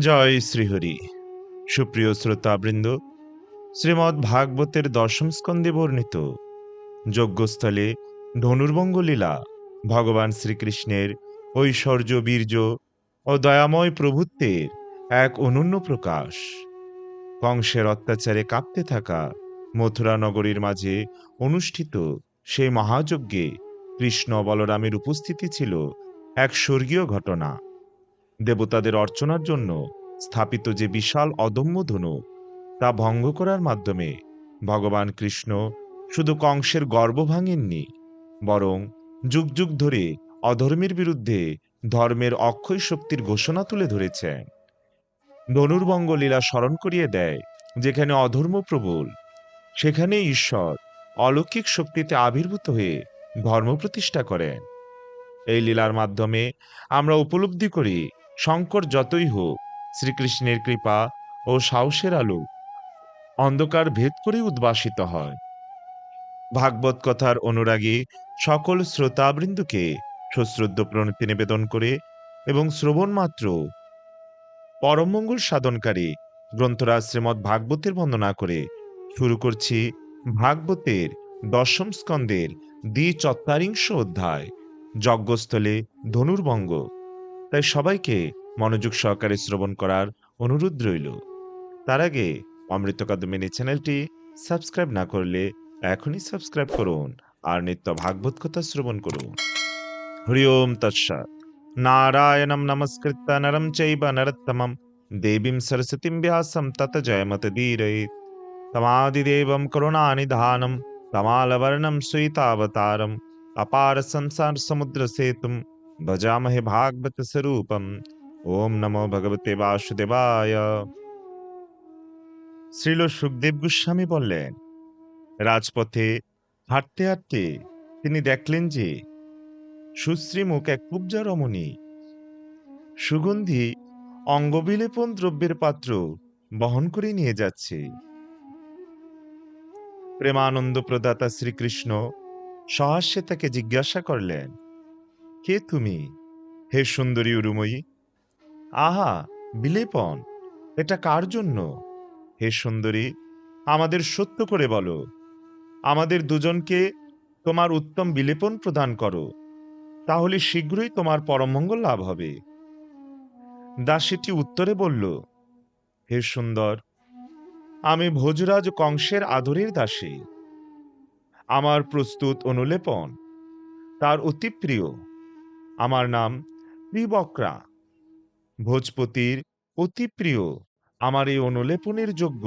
জয় শ্রীহরি। সুপ্রিয় শ্রোতাবৃন্দ, শ্রীমদ্ ভাগবতের দশম স্কন্ধে বর্ণিত যজ্ঞস্থলে ধনুর্বঙ্গ লীলা ভগবান শ্রীকৃষ্ণের ঐশ্বর্য, বীর্য ও দয়াময় প্রভুত্বের এক অনন্য প্রকাশ। কংসের অত্যাচারে কাঁপতে থাকা মথুরা নগরীর মাঝে অনুষ্ঠিত সেই মহাযজ্ঞে কৃষ্ণ বলরামের উপস্থিতি ছিল এক স্বর্গীয় ঘটনা। দেবতাদের অর্চনার জন্য স্থাপিত যে বিশাল অদম্য ধনু, তা ভঙ্গ করার মাধ্যমে ভগবান কৃষ্ণ শুধু কংসের গর্ব ভাঙেননি, বরং যুগ যুগ ধরে অধর্মের বিরুদ্ধে ধর্মের অক্ষয় শক্তির ঘোষণা তুলে ধরেছেন। ধনুর্বঙ্গ লীলা স্মরণ করিয়ে দেয়, যেখানে অধর্ম প্রবল, সেখানে ঈশ্বর অলৌকিক শক্তিতে আবির্ভূত হয়ে ধর্ম প্রতিষ্ঠা করেন। এই লীলার মাধ্যমে আমরা উপলব্ধি করি শঙ্কর যতই হোক, শ্রীকৃষ্ণের কৃপা ও সাহসের আলো অন্ধকার ভেদ করে উদ্ভাসিত হয়। ভাগবত কথার অনুরাগী সকল শ্রোতাবৃন্দকে সশ্রদ্ধ প্রণতি নিবেদন করে এবং শ্রবণ মাত্র পরমঙ্গল সাধনকারী গ্রন্থরাজ শ্রীমৎ ভাগবতের বন্দনা করে শুরু করছি ভাগবতের দশম স্কন্দের দ্বি চত্বারিংশ অধ্যায়। যজ্ঞস্থলে ধনুর্বঙ্গ। তাই সবাইকে মনোযোগ সহকারে শ্রবণ করার অনুরোধ রইল। তার আগে অমৃতকাদমিনী চ্যানেলটি সাবস্ক্রাইব না করলে এখনই সাবস্ক্রাইব করুন আর নিত্য ভাগবত কথা শ্রবণ করুন। হরি ওম তৎসাত নারায়ণম নমস্কৃত, নরম চৈব নরত্তমম। দেবীম সরস্বতীম ব্যাসম তত জয়মত তমাদিদেব তমাদিদেবম করুণানিধানম তমালবর্ণম সুইতাবতারম অপার সংসার সমুদ্র সেতুম। भजामहे भागवत स्वरूपम ওম নমো ভগবতে বাসুদেবায় শ্রীল সুখদেব গোস্বামী বললেন রাজপথে হাঁটতে হাঁটতে তিনি দেখলেন যে সুশ্রীমুখ এক কুব্জা রমণী সুগন্ধি অঙ্গবিলেপন দ্রব্যের পাত্র বহন করে নিয়ে যাচ্ছে প্রেমানন্দ প্রদাতা শ্রীকৃষ্ণ সহাস্যে তাকে জিজ্ঞাসা করলেন কে তুমি? হে সুন্দরী উরুময়ী। আহা, বিলেপন, এটা কার জন্য? হে সুন্দরী, আমাদের সত্য করে বলো। আমাদের দুজনকে তোমার উত্তম বিলেপন প্রদান করো। তাহলে শীঘ্রই তোমার পরমঙ্গল লাভ হবে। দাসীটি উত্তরে বলল, হে সুন্দর, আমি ভোজরাজ কংসের আদরের দাসী। আমার প্রস্তুত অনুলেপন, তার অতি প্রিয়। আমার নাম ত্রিবক্রা ভোজপতির অতি প্রিয়, আমার এই অনুলেপনের যোগ্য,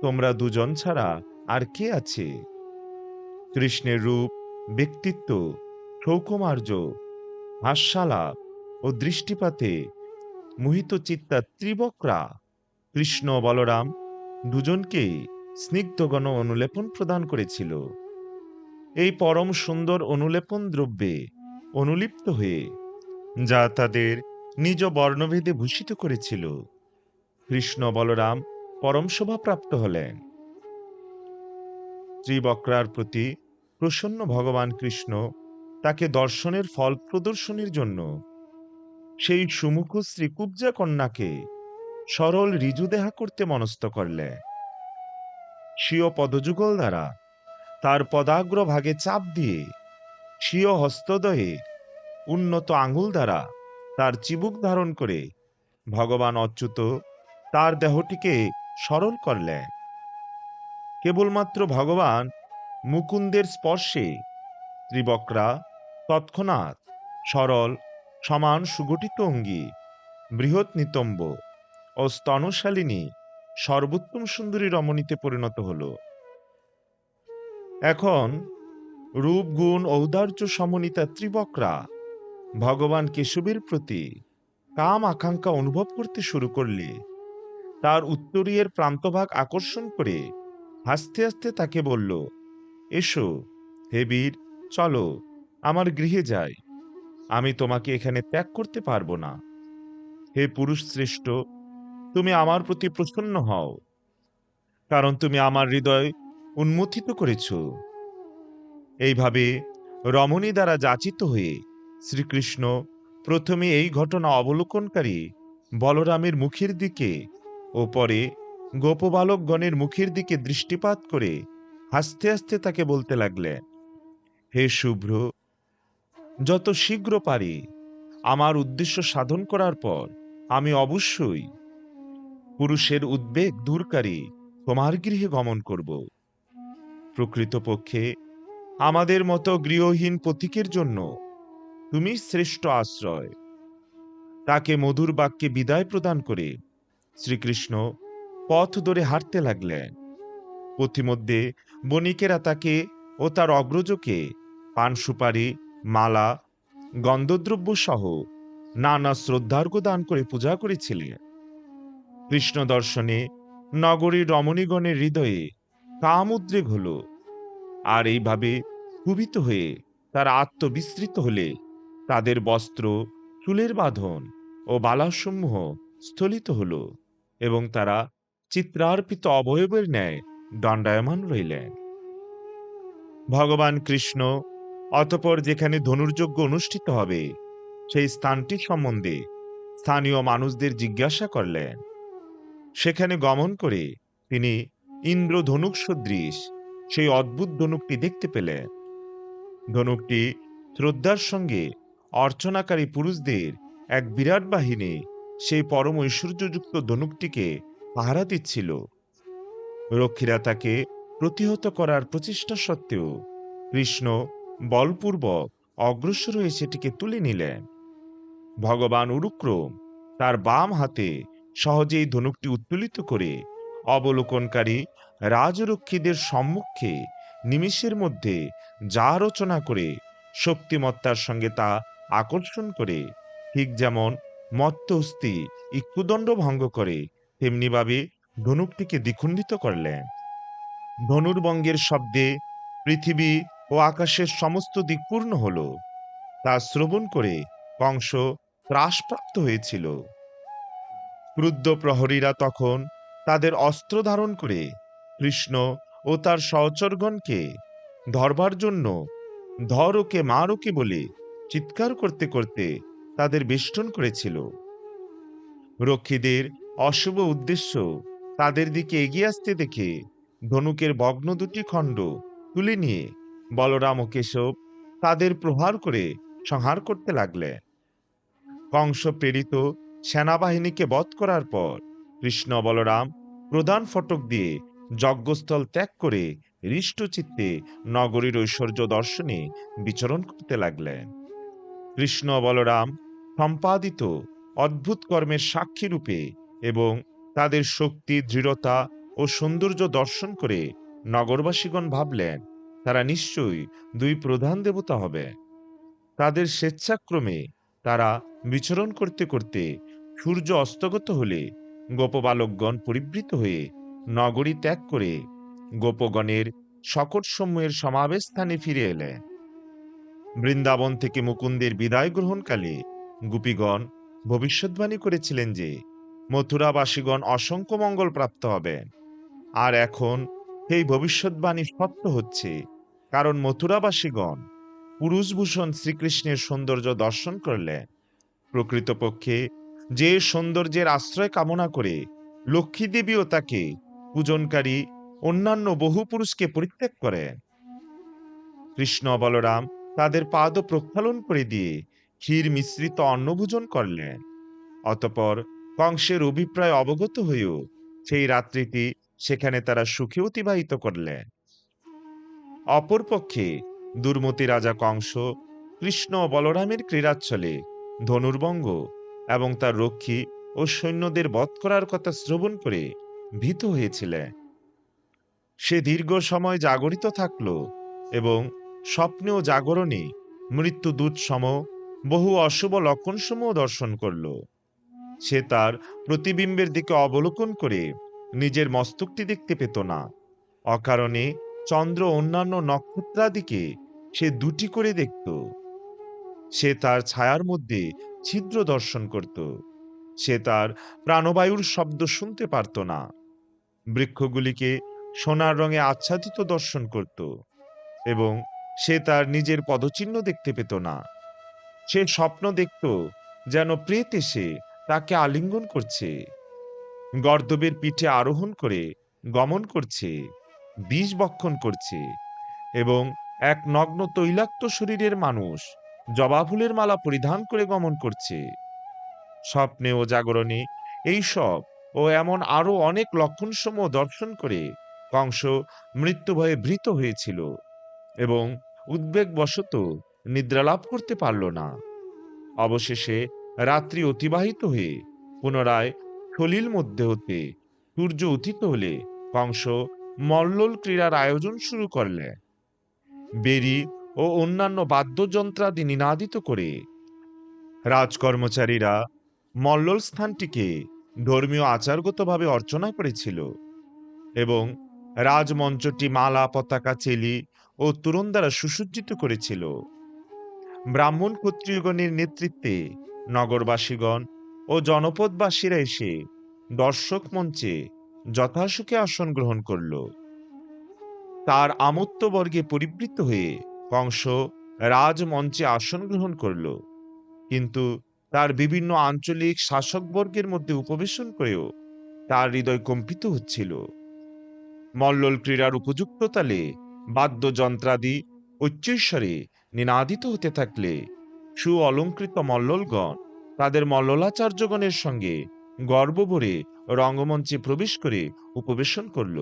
তোমরা দুজন ছাড়া আর কে আছে? কৃষ্ণের রূপ, ব্যক্তিত্ব, সৌকুমার্য হাস্যালাপ ও দৃষ্টিপাতে মোহিত চিত্তা ত্রিবক্রা। কৃষ্ণ বলরাম দুজনকেই স্নিগ্ধগণ অনুলেপন প্রদান করেছিল। এই পরম সুন্দর অনুলেপন দ্রব্যে অনুলিপ্ত হয়ে, যা তাদের নিজ বর্ণভেদে ভূষিত করেছিল। কৃষ্ণ বলরাম পরম শোভা প্রাপ্ত হলেন। ত্রিবক্রার প্রতি প্রসন্ন ভগবান কৃষ্ণ তাকে দর্শনের ফল প্রদর্শনের জন্য সেই সুমুখ শ্রীকুব্জা কন্যাকে সরল ঋজুদেহা করতে মনস্থ করলেন। স্বীয় পদযুগল দ্বারা তার পদাগ্র ভাগে চাপ দিয়ে স্বীয় হস্তদয়ে উন্নত আঙুল দ্বারা তার চিবুক ধারণ করে ভগবান অচ্যুত তার দেহটিকে সরল করলেন। কেবলমাত্র ভগবান মুকুন্দের স্পর্শে ত্রিবক্রা তৎক্ষণাৎ সরল, সমান সুগঠিত অঙ্গী, বৃহৎ নিতম্ব ও স্তনশালিনী সর্বোত্তম সুন্দরী রমণীতে পরিণত হল। এখন রূপ, গুণ, ঔদার্য সমন্বিতা ত্রিবক্রা ভগবান কেশবের প্রতি কাম আকাঙ্ক্ষা অনুভব করতে শুরু করলে, তার উত্তরীয়ের প্রান্তভাগ আকর্ষণ করে হাসতে হাসতে তাকে বলল, এসো, হে বীর, চলো, আমার গৃহে যাই। আমি তোমাকে এখানে ত্যাগ করতে পারব না। হে পুরুষ শ্রেষ্ঠ, তুমি আমার প্রতি প্রসন্ন হও, কারণ তুমি আমার হৃদয় উন্মথিত করেছ। এইভাবে রমণী দ্বারা যাচিত হয়ে শ্রীকৃষ্ণ প্রথমে এই ঘটনা অবলোকনকারী বলরামের মুখের দিকে ও পরে গোপবালকগণের মুখের দিকে দৃষ্টিপাত করে হাসতে হাসতে তাকে বলতে লাগলেন, হে শুভ্র, যত শীঘ্র পারি, আমার উদ্দেশ্য সাধন করার পর আমি অবশ্যই পুরুষের উদ্বেগ দূরকারী তোমার গৃহে গমন করব। প্রকৃতপক্ষে আমাদের মতো গৃহহীন পথিকের জন্য তুমি শ্রেষ্ঠ আশ্রয়। তাকে মধুর বাক্যে বিদায় প্রদান করে শ্রীকৃষ্ণ পথ ধরে হাঁটতে লাগলেন। পথিমধ্যে বণিকেরা তাকে ও তার অগ্রজকে পান সুপারি, মালা, গন্ধদ্রব্য সহ নানা শ্রদ্ধার্ঘ দান করে পূজা করেছিলেন। কৃষ্ণ দর্শনে নগরীর রমণীগণের হৃদয়ে কাম উদ্রেক হল। আর এইভাবে কুবিত হয়ে তারা আত্মবিস্তৃত হলে তাদের বস্ত্র, চুলের বাঁধন ও বালাসমূহ স্থলিত হল এবং তারা চিত্রার্পিত অবয়বের ন্যায় দণ্ডায়মান রইলেন। ভগবান কৃষ্ণ, অতপর যেখানে ধনুর্যজ্ঞ অনুষ্ঠিত হবে, সেই স্থানটি সম্বন্ধে স্থানীয় মানুষদের জিজ্ঞাসা করলেন। সেখানে গমন করে তিনি ইন্দ্র ধনুক সদৃশ সেই অদ্ভুত ধনুকটি দেখতে পেলেন। ধনুকটি শ্রদ্ধার সঙ্গে অর্চনাকারী পুরুষদের এক বিরাট বাহিনী সেই পরম ঐশ্বর্যযুক্ত ধনুকটিকে পাহারা দিচ্ছিল। রক্ষীরা তাকে প্রতিহত করার প্রচেষ্টা সত্ত্বেও কৃষ্ণ বলপূর্বক অগ্রসর হয়ে সেটিকে তুলে নিলেন। ভগবান উরুক্রম তার বাম হাতে সহজেই ধনুকটি উত্তোলিত করে অবলোকনকারী রাজরক্ষীদের সম্মুখে নিমিষের মধ্যে যা রচনা করে শক্তিমত্তার সঙ্গে তা আকর্ষণ করে, ঠিক যেমন মত্ত অস্থি ইক্ষুদণ্ড ভঙ্গ করে, তেমনিভাবে ধনুকটিকে দ্বিখণ্ডিত করলেন। ধনুর্বঙ্গের শব্দে পৃথিবী ও আকাশের সমস্ত দিক পূর্ণ হল। তা শ্রবণ করে কংস ত্রাসপ্রাপ্ত হয়েছিল। ক্রুদ্ধ প্রহরীরা তখন তাদের অস্ত্র ধারণ করে কৃষ্ণ ও তার সহচরগণকে ধরবার জন্য ধর ওকে মার ওকে বলে চিৎকার করতে করতে তাদের বেষ্টন করেছিল। রক্ষীদের অশুভ উদ্দেশ্য তাদের দিকে এগিয়ে আসতে দেখে ধনুকের ভগ্ন দুটি খণ্ড তুলে নিয়ে বলরাম ও কেশব তাদের প্রহার করে সংহার করতে লাগলেন। কংস প্রেরিত সেনাবাহিনীকে বধ করার পর কৃষ্ণ বলরাম প্রধান ফটক দিয়ে যজ্ঞস্থল ত্যাগ করে হৃষ্টচিত্তে নগরীর ঐশ্বর্য দর্শনে বিচরণ করতে লাগলেন। কৃষ্ণ বলরাম সম্পাদিত অদ্ভুত কর্মের সাক্ষী রূপে এবং তাদের শক্তি, দৃঢ়তা ও সৌন্দর্য দর্শন করে নগরবাসীগণ ভাবলেন, তারা নিশ্চয়ই দুই প্রধান দেবতা হবে। তাদের স্বেচ্ছাক্রমে তারা বিচরণ করতে করতে সূর্য অস্তগত হলে গোপবালকগণ পরিবৃত হয়ে নগরী ত্যাগ করে গোপগণের সকট সমূহের সমাবেশ স্থানে ফিরে এলেন। বৃন্দাবন থেকে মুকুন্দের বিদায় গ্রহণকালে গোপীগণ ভবিষ্যৎবাণী করেছিলেন যে মথুরাবাসীগণ অসংখ্য মঙ্গল প্রাপ্ত হবেন। আর এখন সেই ভবিষ্যৎবাণী সত্য হচ্ছে, কারণ মথুরাবাসীগণ পুরুষভূষণ শ্রীকৃষ্ণের সৌন্দর্য দর্শন করলেন প্রকৃতপক্ষে যে সৌন্দর্যের আশ্রয় কামনা করে লক্ষ্মী দেবীও তাকে পূজনকারী অন্যান্য বহু পুরুষকে পরিত্যাগ করেন। কৃষ্ণ বলরাম তাদের পাদ প্রক্ষালন করে দিয়ে ক্ষীর মিশ্রিত অন্নভোজন করলেন। অতপর কংসের অভিপ্রায় অবগত হয়েও সেই রাত্রিটি সেখানে তারা সুখে অতিবাহিত করলেন। অপরপক্ষে দুর্মতি রাজা কংস কৃষ্ণ বলরামের ক্রীড়াচ্ছলে ধনুর্বঙ্গ এবং তার রক্ষী ও সৈন্যদের বধ করার কথা শ্রবণ করে ভীত হয়েছিলেন। সে দীর্ঘ সময় জাগরিত থাকল এবং স্বপ্নে ও জাগরণে মৃত্যু সম বহু অশুভ লক্ষণসমূহ দর্শন করল। সে তার প্রতিবিম্বের দিকে অবলোকন করে নিজের মস্তকটি দেখতে পেত না। অকারণে চন্দ্র অন্যান্য নক্ষত্রাদিকে সে দুটি করে দেখত। সে তার ছায়ার মধ্যে ছিদ্র দর্শন করত। সে তার প্রাণবায়ুর শব্দ শুনতে পারত না। বৃক্ষগুলিকে সোনার রঙে আচ্ছাদিত দর্শন করত এবং সে তার নিজের পদচিহ্ন দেখতে পেত না। সে স্বপ্ন দেখত যেন প্রেত এসে তাকে আলিঙ্গন করছে। গর্দবের পিঠে আরোহণ করে গমন করছে, বিষ বক্ষণ করছে এবং এক নগ্ন তৈলাক্ত শরীরের মানুষ জবা ফুলের মালা পরিধান করে গমন করছে। স্বপ্নে ও জাগরণে এইসব ও এমন আরও অনেক লক্ষণসমূহ দর্শন করে কংস মৃত্যু ভয়ে ভীত হয়েছিল এবং উদ্বেগবশত নিদ্রালাভ করতে পারল না। অবশেষে রাত্রি অতিবাহিত হয়ে পুনরায় থলির মধ্যে হতে সূর্য উথিত হলে কংস মল্লল ক্রীড়ার আয়োজন শুরু করলে। বেরি ও অন্যান্য বাদ্যযন্ত্রাদি নিনাদিত করে রাজকর্মচারীরা মল্লল স্থানটিকে ধর্মীয় আচারগতভাবে অর্চনা করেছিল এবং রাজমঞ্চটি মালা, পতাকা, চেলি ও তুরন দ্বারা সুসজ্জিত করেছিল। ব্রাহ্মণ ক্ষত্রিয়গণের নেতৃত্বে নগরবাসীগণ ও জনপদবাসীরা এসে দর্শক মঞ্চে যথাসুখে আসন গ্রহণ করল। তার আমত্তবর্গে পরিবৃত্ত হয়ে কংস রাজমঞ্চে আসন গ্রহণ করল। কিন্তু তার বিভিন্ন আঞ্চলিক শাসকবর্গের মধ্যে উপবেশন করেও তার হৃদয় কম্পিত হচ্ছিল। মল্লল ক্রীড়ার উপযুক্ত তালে বাদ্যযন্ত্রাদি উচ্চৈস্বরে নিনাদিত হতে থাকলে সু অলঙ্কৃত মল্ললগণ তাদের মল্ললাচার্যগণের সঙ্গে গর্ব ভরে রঙ্গমঞ্চে প্রবেশ করে উপবেশন করল।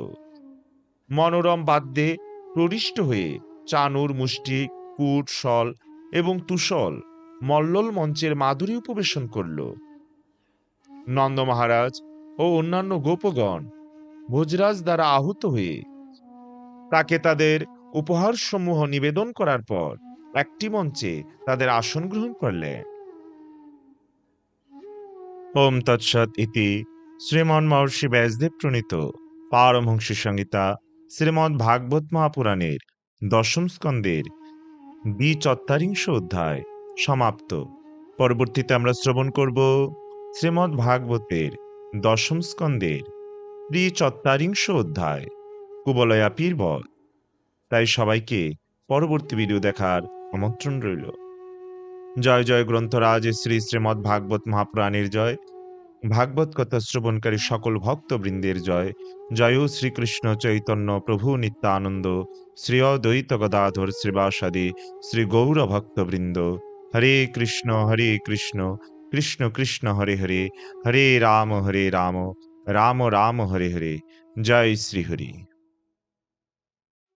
মনোরম বাদ্যে প্রবিষ্ট হয়ে চানুর মুষ্টি, কুট, শল এবং তুষল মল্লল মঞ্চের মাধুরী উপবেশন করল। নন্দ মহারাজ ও অন্যান্য গোপগণ ভোজরাজ দ্বারা আহত হয়ে তাকে তাদের উপহার সমূহ নিবেদন করার পর একটি মঞ্চে তাদের আসন গ্রহণ করলেন। ওম তৎসৎ ইতি শ্রীমন মহর্ষি ব্যাসদেব প্রণীত পারমহংস সংহিতা শ্রীমদ্ ভাগবত মহাপুরাণের দশম স্কন্দের দ্বিচত্বারিংশ অধ্যায় সমাপ্ত। পরবর্তীতে আমরা শ্রবণ করব শ্রীমদ্ ভাগবতের দশম স্কন্দের দ্বিচত্বারিংশ অধ্যায়। কুবলয়া পীরবল তাই সবাইকে পরবর্তী ভিডিও দেখার আমন্ত্রণ রইল। জয় জয় গ্রন্থরাজ, শ্রী শ্রীমদ্ ভাগবত মহাপুরাণের জয়, ভাগবত কথা শ্রবণকারী সকল ভক্তবৃন্দের জয়। জয় শ্রীকৃষ্ণ চৈতন্য প্রভু নিত্যানন্দ শ্রী অদ্বৈত গদাধর শ্রীবাসাদি, শ্রী গৌর ভক্তবৃন্দ। হরে কৃষ্ণ হরে কৃষ্ণ কৃষ্ণ কৃষ্ণ হরে হরে হরে রাম হরে রাম রাম রাম, হরে হরে। জয় শ্রী হরি